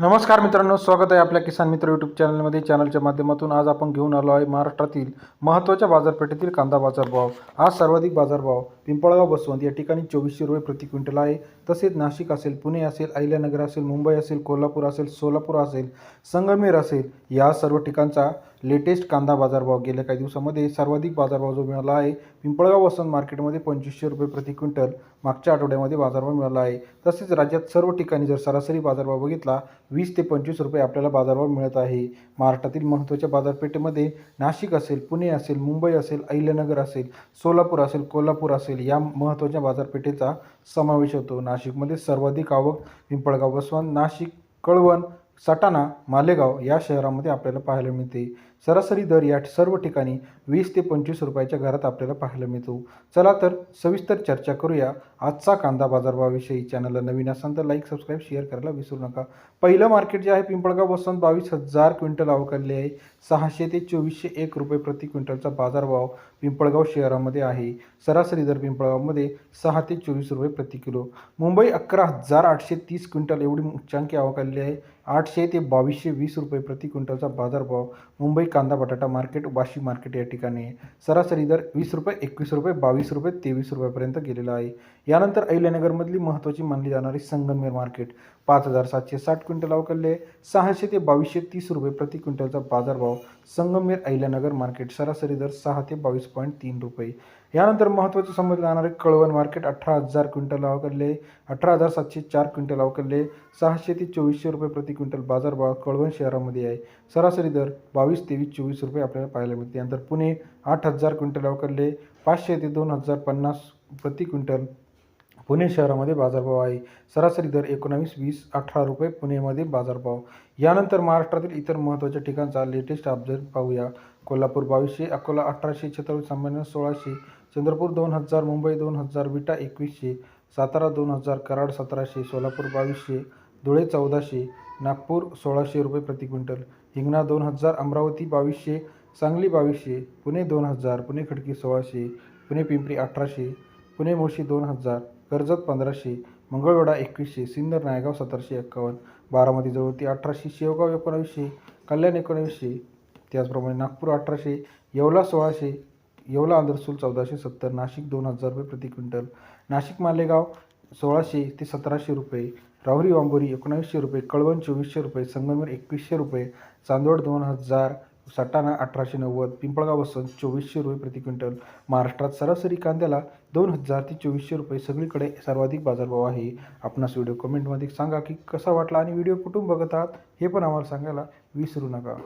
नमस्कार मित्रांनो स्वागत आहे आपल्या किसान मित्र यूट्यूब चॅनलमध्ये चॅनलच्या माध्यमातून. आज आपण घेऊन आलो आहे महाराष्ट्रातील महत्त्वाच्या बाजारपेठेतील कांदा बाजारभाव. आज सर्वाधिक बाजारभाव पिंपळगाव बसवंत या ठिकाणी चोवीसशे रुपये प्रति क्विंटल आहे. तसेच नाशिक असेल पुणे असेल अहिल्यानगर असेल मुंबई असेल कोल्हापूर असेल सोलापूर असेल संगमेर असेल या सर्व ठिकाणचा लेटेस्ट कांदा बाजारभाव गेल्या काही दिवसामध्ये सर्वाधिक बाजारभाव जो मिळाला आहे पिंपळगाव वसंत मार्केटमध्ये पंचवीसशे रुपये प्रति क्विंटल मागच्या आठवड्यामध्ये बाजारभाव मिळाला आहे. तसेच राज्यात सर्व ठिकाणी जर सरासरी बाजारभाव बघितला वीस ते पंचवीस रुपये आपल्याला बाजारभाव मिळत आहे. महाराष्ट्रातील महत्त्वाच्या बाजारपेठेमध्ये नाशिक असेल पुणे असेल मुंबई असेल अहिल्यानगर असेल सोलापूर असेल कोल्हापूर असेल या महत्त्वाच्या बाजारपेठेचा समावेश होतो. नाशिकमध्ये सर्वाधिक आवक पिंपळगाव वसवंत नाशिक कळवण सटाणा मालेगाव या शहरामध्ये आपल्याला पाहायला मिळते. सरासरी दर या सर्व ठिकाणी वीस ते पंचवीस रुपयाच्या घरात आपल्याला पाहायला मिळतो. चला तर सविस्तर चर्चा करूया. आजचा कांदा बाजारभावाविषयी चॅनलला नवीन असाल तर लाईक सबस्क्राईब शेअर करायला विसरू नका. पहिलं मार्केट जे आहे पिंपळगाव वसंत बावीस हजार क्विंटल अवकाळले आहे. सहाशे ते चोवीसशे एक रुपये प्रति क्विंटलचा बाजारभाव पिंपळगाव शहरामध्ये आहे. सरासरी दर पिंपळगावमध्ये सहा ते चोवीस रुपये प्रति किलो. मुंबई अकरा हजार आठशे तीस क्विंटल एवढी उच्चांकी अवकाळली आहे. आठशे ते बावीसशे वीस रुपये प्रति क्विंटलचा बाजारभाव मुंबई कांदा बटाटा मार्केट वाशी मार्केट या ठिकाणी आहे सरासरी दर वीस रुपये एकवीस रुपये बावीस रुपये तेवीस रुपयापर्यंत गेलेला आहे. यानंतर अहिल्यानगरमधली महत्त्वाची मानली जाणारी संगमनेर मार्केट पाच हजार सातशे साठ क्विंटल अवकलले सहाशे ते बावीसशे तीस रुपये प्रति क्विंटलचा बाजारभाव संगमेर अहिल्यानगर मार्केट सरासरी दर सहा ते बावीस पॉईंट तीन रुपये. यानंतर महत्त्वाचं समजलं जाणारे कळवण मार्केट अठरा हजार क्विंटल अवकलले अठरा हजार सातशे चार क्विंटल अवकलले सहाशे ते चोवीसशे रुपये प्रति क्विंटल बाजारभाव कळवण शहरामध्ये आहे. सरासरी दर बावीस तेवीस चोवीस रुपये आपल्याला पाहायला मिळते. यानंतर पुणे आठ हजार क्विंटल अवकलले पाचशे ते दोन हजार पन्नास प्रति क्विंटल पुणे शहरामध्ये बाजारभाव आहे. सरासरी दर एकोणावीस वीस अठरा रुपये पुणेमध्ये बाजारभाव. यानंतर महाराष्ट्रातील इतर महत्त्वाच्या ठिकाणचा लेटेस्ट अपडेट पाहूया. कोल्हापूर बावीसशे अकोला अठराशे छत्रपती संभाजीनगर सोळाशे चंद्रपूर दोन हजार मुंबई दोन हजार विटा एकवीसशे सातारा दोन हजार कराड सतराशे सोलापूर बावीसशे धुळे चौदाशे नागपूर सोळाशे रुपये प्रति क्विंटल हिंगणा दोन हजार अमरावती बावीसशे सांगली बावीसशे पुणे दोन हजार पुणे खडकी सोळाशे पुणे पिंपरी अठराशे पुणे मोशी दोन हजार कर्जत पंधराशे मंगळवेढा एकवीसशे सिन्नर नायगाव सतराशे एक्कावन्न बारामती जवळती अठराशे शेवगाव एकोणावीसशे कल्याण एकोणावीसशे त्याचप्रमाणे नागपूर अठराशे येवला सोळाशे येवला आंध्रसूल चौदाशे सत्तर नाशिक दोन हजार रुपये प्रति क्विंटल नाशिक मालेगाव सोळाशे ते सतराशे रुपये राहुरी वांबोरी एकोणावीसशे रुपये कळवण चोवीसशे रुपये संगमेर एकवीसशे रुपये चांदवड दोन हजार सटाणा अठराशे नव्वद पिंपळगाव वसंत चोवीसशे रुपये प्रति क्विंटल. महाराष्ट्रात सरासरी कांद्याला दोन हजार ते चोवीसशे रुपये सगळीकडे सर्वाधिक बाजारभाव आहे. आपणास व्हिडिओ कमेंटमध्ये सांगा की कसा वाटला आणि व्हिडिओ कुठून बघत आहात हे पण आम्हाला सांगायला विसरू नका.